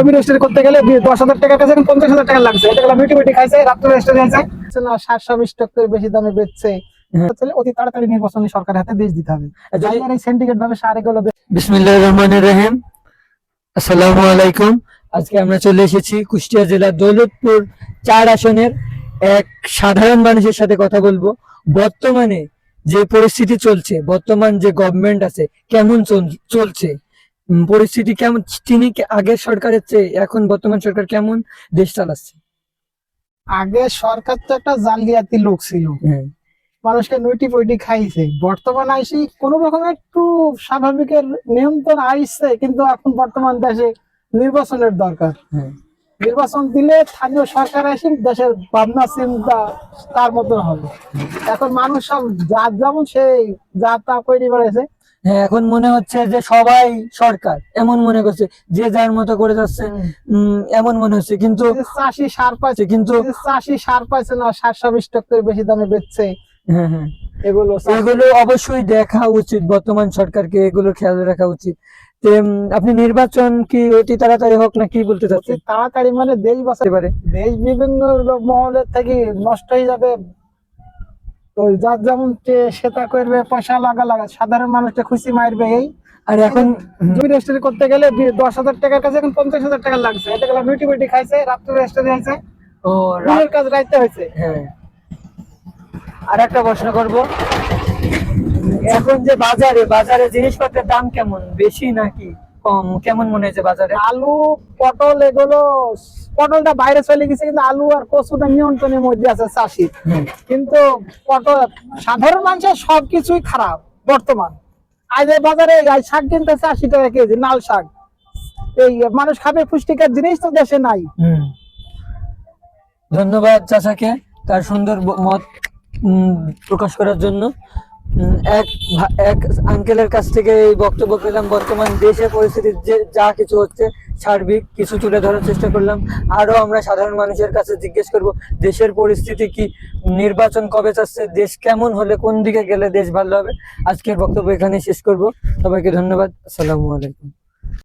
জমি রেজিস্ট্রি করতে গেলে দশ হাজার টাকার কাছে এখন পঞ্চাশ হাজার টাকা লাগছে। এটা গেলে মিটি মিটি খাইছে রাত্রে রেজিস্ট্রি হয়েছে না সাতশো বিশ টাকা করে বেশি দামে বেচছে। হ্যাঁ। অতি তাড়াতাড়ি নির্বাচনী সরকারের হাতে দেশ দিতে হবে। যদি- এই সিন্ডিকেট ভাবে সারে গুলো বিসমিল্লাহ রহমান রহিম। আসসালামু আলাইকুম। আজকে আমরা চলে এসেছি কুষ্টিয়া জেলার দৌলতপুর চার আসনের এক সাধারণ মানুষের সাথে কথা বলব। বর্তমানে যে পরিস্থিতি চলছে বর্তমান যে গভর্নমেন্ট আছে কেমন চল- চলছে? পরিস্থিতি কেমন? তিনি আগের সরকারের চেয়ে এখন বর্তমান সরকার কেমন? দেশ চালাচ্ছে। আগে সরকার তো একটা জালিয়াতি লোক ছিল। হ্যাঁ। মানুষকে নইটি পইটি খাইছে। বর্তমান আইসি কোন রকম একটু স্বাভাবিকের নিয়ন্ত্রণ আইসছে কিন্তু এখন বর্তমান দেশে নির্বাচনের দরকার। হ্যাঁ। নির্বাচন দিলে স্থানীয় সরকার এসে দেশের ভাবনা চিন্তা তার মতন হবে। এখন মানুষ সব যা যেমন সেই যা তা করি বেড়েছে হ্যাঁ এখন মনে হচ্ছে যে সবাই সরকার এমন মনে করছে যে যার মতো করে যাচ্ছে এমন মনে হচ্ছে কিন্তু চাষি সার পাইছে কিন্তু চাষি সার পাইছে না সার বিশ টাকা করে বেশি দামে বেচছে হ্যাঁ হ্যাঁ। এগুলো এগুলো অবশ্যই দেখা উচিত বর্তমান সরকারকে এগুলো খেয়াল রাখা উচিত। আপনি নির্বাচন কি অতি তাড়াতাড়ি হোক না কি বলতে চাচ্ছেন? তাড়াতাড়ি মানে দেশ বাঁচাতে পারে দেশ বিভিন্ন মহলের থেকে নষ্ট হয়ে যাবে তো যার যেমন সেটা করবে পয়সা লাগা লাগা সাধারণ মানুষটা খুশি মারবে এই। আর এখন জমি রেজিস্ট্রি করতে গেলে দশ হাজার টাকার কাছে এখন পঞ্চাশ হাজার টাকা লাগছে। এটা গেলে মিটি মিটি খাইছে রাত্রে রেজিস্ট্রি হয়েছে ও রাতের কাজ রাইতে হয়েছে হ্যাঁ। আর একটা প্রশ্ন করব। এখন যে বাজারে বাজারে জিনিসপত্রের দাম কেমন? বেশি নাকি? কম কেমন মনে হয়েছে বাজারে? আলু পটল এগুলো পটলটা বাইরে চলে গেছে কিন্তু আলু আর কচুটা নিয়ন্ত্রণের মধ্যে আছে চাষি কিন্তু পটল সাধারণ মানুষের সবকিছুই খারাপ বর্তমান। আজ এই বাজারে শাক কিনতেছে আশি টাকা কেজি লাল শাক। এই মানুষ খাবে পুষ্টিকর জিনিস তো দেশে নাই। ধন্যবাদ চাচাকে তার সুন্দর মত প্রকাশ করার জন্য। এক এক আঙ্কেলের কাছ থেকে এই বক্তব্য পেলাম। বর্তমান দেশের পরিস্থিতি যে, যা কিছু হচ্ছে, সার্বিক কিছু তুলে ধরার চেষ্টা করলাম। আরও আমরা সাধারণ মানুষের কাছে জিজ্ঞেস করব, দেশের পরিস্থিতি কি? নির্বাচন কবে চাচ্ছে? দেশ কেমন হলে কোন দিকে গেলে দেশ ভালো হবে? আজকের বক্তব্য এখানে শেষ করব। সবাইকে ধন্যবাদ। আসসালামু আলাইকুম।